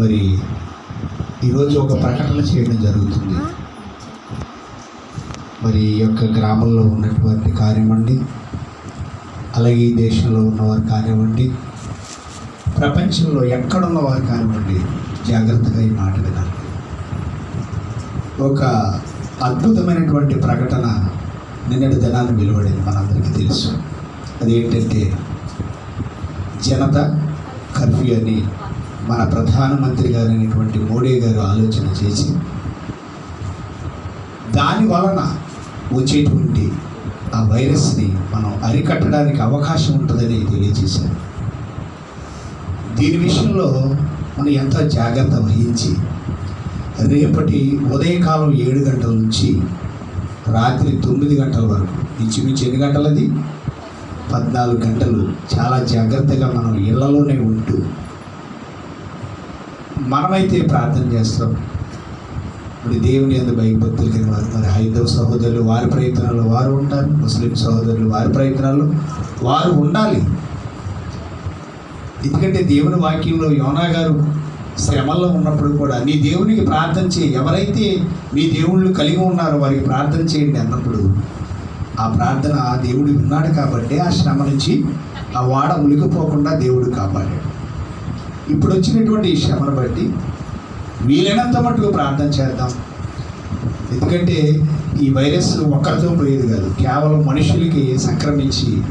మరి ఈరోజు ఒక ప్రకటన చేయడం జరుగుతుంది. మరి ఈ యొక్క గ్రామంలో ఉన్నటువంటి కానివ్వండి అలాగే ఈ దేశంలో ఉన్నవారు కానివ్వండి ప్రపంచంలో ఎక్కడున్న వారు కానివ్వండి జాగ్రత్తగా ఈ మాట వినాలి. ఒక అద్భుతమైనటువంటి ప్రకటన నిన్నటి దినాన్ని వెలువడింది మనందరికీ తెలుసు. అదేంటంటే జనత కర్ఫ్యూ అని మన ప్రధానమంత్రి గారైనటువంటి మోడీ గారు ఆలోచన చేసి దాని వలన వచ్చేటువంటి ఆ వైరస్ని మనం అరికట్టడానికి అవకాశం ఉంటుందని తెలియజేశారు. దీని విషయంలో మనం ఎంతో జాగ్రత్త వహించి రేపటి ఉదయకాలం ఏడు గంటల నుంచి రాత్రి తొమ్మిది గంటల వరకు ఇంచుమించు ఎన్ని గంటలది? పద్నాలుగు గంటలు. చాలా జాగ్రత్తగా మనం ఇళ్ళలోనే ఉంటూ మనమైతే ప్రార్థన చేస్తాం. ఇప్పుడు దేవుని ఎందు భయభక్తులు కలిగిన వారు మరి హైందవ సహోదరులు వారి ప్రయత్నాలు వారు ఉంటారు ముస్లిం సహోదరులు వారి ప్రయత్నాలు వారు ఉండాలి. ఎందుకంటే దేవుని వాక్యంలో యోనా గారు శ్రమల్లో ఉన్నప్పుడు కూడా నీ దేవునికి ప్రార్థన చేయి ఎవరైతే మీ దేవుళ్ళు కలిగి ఉన్నారో వారికి ప్రార్థన చేయండి అన్నప్పుడు ఆ ప్రార్థన ఆ దేవుడు విన్నాడు కాబట్టి ఆ శ్రమ నుంచి ఆ వాడ ఉలికిపోకుండా దేవుడు కాపాడాడు. ఇప్పుడు వచ్చినటువంటి ఈ శ్రమను బట్టి వీలైనంత మటుకు ప్రార్థన చేద్దాం. ఎందుకంటే ఈ వైరస్ ఒక్కరితో పోయేది కాదు కేవలం మనుషులకి సంక్రమించి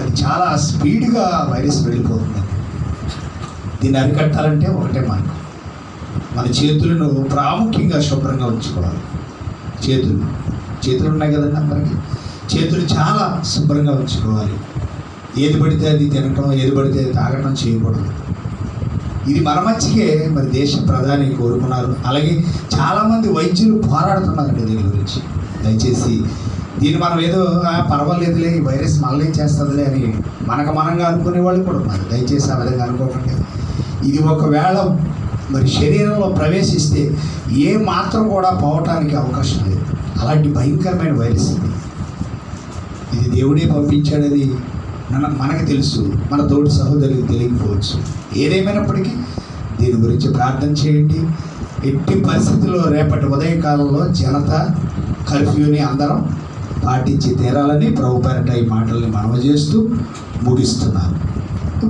అది చాలా స్పీడ్గా వైరస్ వెళ్ళిపోతుంది. దీన్ని అరికట్టాలంటే ఒకటే మార్గం. మన చేతులను ప్రాముఖ్యంగా శుభ్రంగా ఉంచుకోవాలి. చేతులు. చేతులు ఉన్నాయి కదండి అందరికి? చేతులు చాలా శుభ్రంగా ఉంచుకోవాలి. ఏది పడితే అది తినటం ఏది పడితే అది తాగటం చేయకూడదు. ఇది మన మంచికే మరి దేశ ప్రధాని కోరుకున్నారు. అలాగే చాలామంది వైద్యులు పోరాడుతున్నారండి దీని గురించి. దయచేసి దీన్ని మనం ఏదో పర్వాలేదులే ఈ వైరస్ మళ్ళీ చేస్తుందిలే అని మనకు మనంగా అనుకునే వాళ్ళు కూడా ఉన్నారు. దయచేసి ఆ విధంగా అనుకోకండి. ఇది ఒకవేళ మరి శరీరంలో ప్రవేశిస్తే ఏ మాత్రం కూడా పోవటానికి అవకాశం లేదు. అలాంటి భయంకరమైన వైరస్ ఇది. ఇది దేవుడే పంపించాడని మన మనకు తెలుసు మన తోటి సహోదరులకు తెలియకపోవచ్చు. ఏదేమైనప్పటికీ దీని గురించి ప్రార్థన చేయండి. ఎట్టి పరిస్థితుల్లో రేపటి ఉదయకాలంలో జనత కర్ఫ్యూని అందరం పాటించి తీరాలని ప్రభుపేరట ఈ మాటల్ని మనవ చేస్తూ ముగిస్తున్నారు